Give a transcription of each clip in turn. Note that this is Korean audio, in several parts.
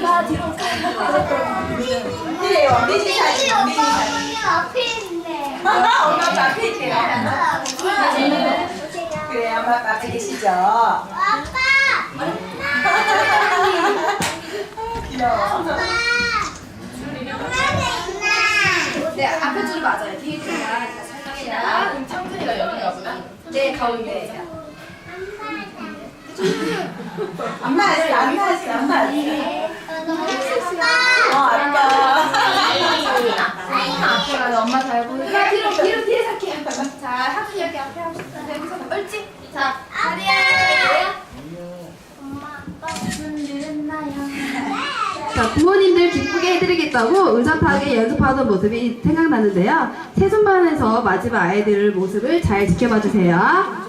좋아, 너무 좋아. 그래요, 미니 사진, 미니 사진. 엄마 아빠 앞에 있대요. 그래, 엄마 아빠 앞에 계시죠? 귀여워. 네, 앞에 줄 맞아요. 뒤에 줄만 설명해라. 그럼 청순이가 여기가 보다. 네, 가운데. 엄마 아직 안 나왔어, 엄마 아직. 어, 아빠. 앞에가 엄마 잘 보이게. 뒤로, 뒤로, 뒤에 살게요. 자, 하준이 여기 앞에 합시다. 네, 여기서 옳지? 자, 자리야. 자, 부모님들 기쁘게 해드리겠다고 의젓하게 연습하던 모습이 생각나는데요. 세순반에서 마지막 아이들 모습을 잘 지켜봐 주세요.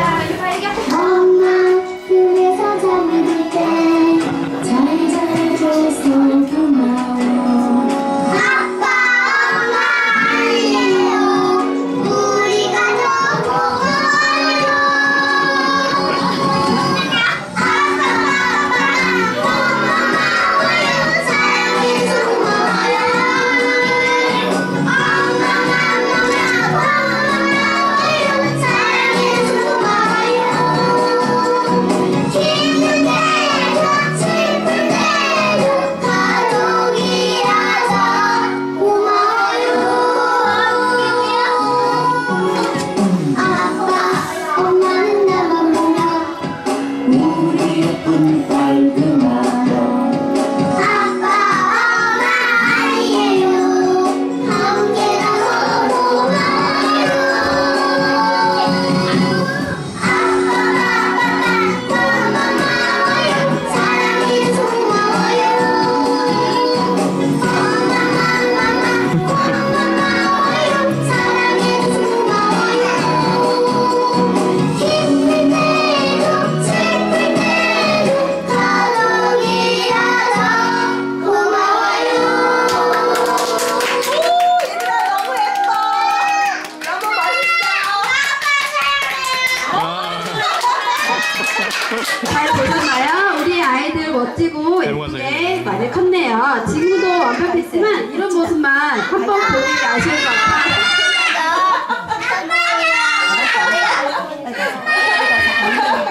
잘 보셨나요? 우리 아이들 멋지고 예쁘게 많이 컸네요. 지금도 완벽했지만 이런 모습만 한 번 보기 아쉬울 것 같아요.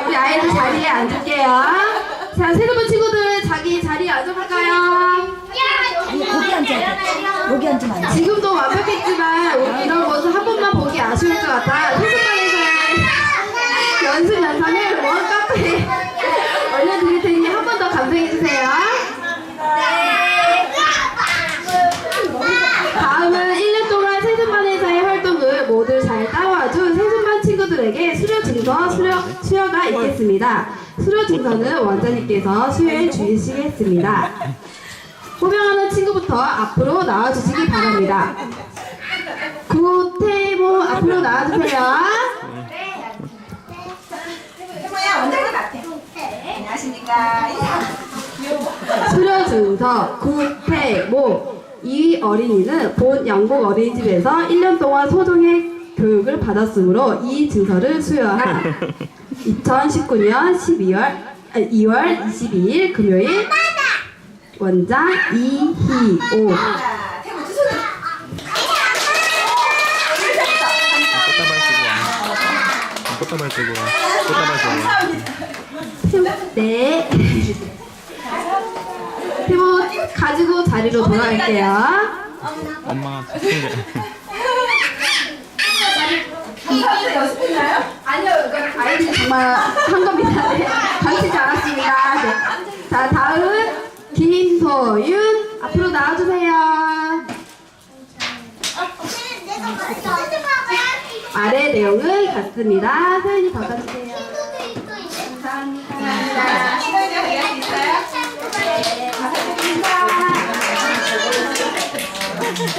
우리 아이들 자리에 앉을게요. 자, 새로운 친구들 자기 자리에 앉아볼까요? 거기 앉아야 돼. 여기 앉으면 안 돼. 지금도 완벽했지만 이런 모습 한 번만 보기 아쉬울 것 같아. 소속반에서의 연습 영상을 원 카페에 올려드릴 테니 한 번 더 감상해주세요. 다음은 1년 동안 세순반에서의 활동을 모두 잘 따와준 세순반 친구들에게 수료 증서 수료, 수여가 있겠습니다. 수료 증서는 원장님께서 수여해 주시겠습니다. 호명하는 친구부터 앞으로 나와주시기 바랍니다. 구태모 앞으로 나와주세요. 태모야, 원장님 앞에. 수료 증서 구태모 이 어린이는 본 영국 어린이집에서 1년 동안 소정의 교육을 받았으므로 이 증서를 수여한 2019년 12월 2월 22일 금요일 원장 이희오. 꽃다발 쓰고 와. 꽃다발 쓰고 와. 꽃다발 쓰고 와. 네. 태모 가지고 자리로 돌아갈게요. 챙겨. 감사합니다. 연습했나요? 아니요, 이거 아이들 정말 한 겁니다. 네. 가르치지 않았습니다. 네. 자, 다음 김소윤 앞으로 나와주세요. 아래 내용은 같습니다. 서연이 바꿔주세요. 자, 시간이?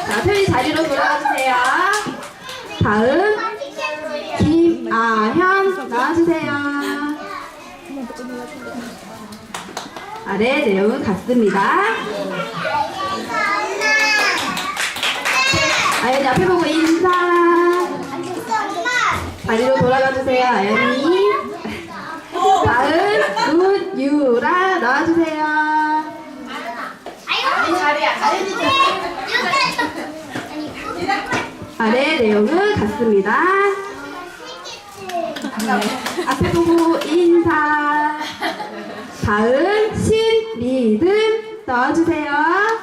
자, 서연이 자리로 돌아와주세요. 다음 김아현 나와주세요. 아래 내용은 같습니다. 아연이 앞에 보고 인사. 자리로 돌아가 주세요, 아연이. 다음 문 유라 나와주세요. 아래 내용은 같습니다. 네, 앞에 보고 인사. 다음 신리듬 나와주세요.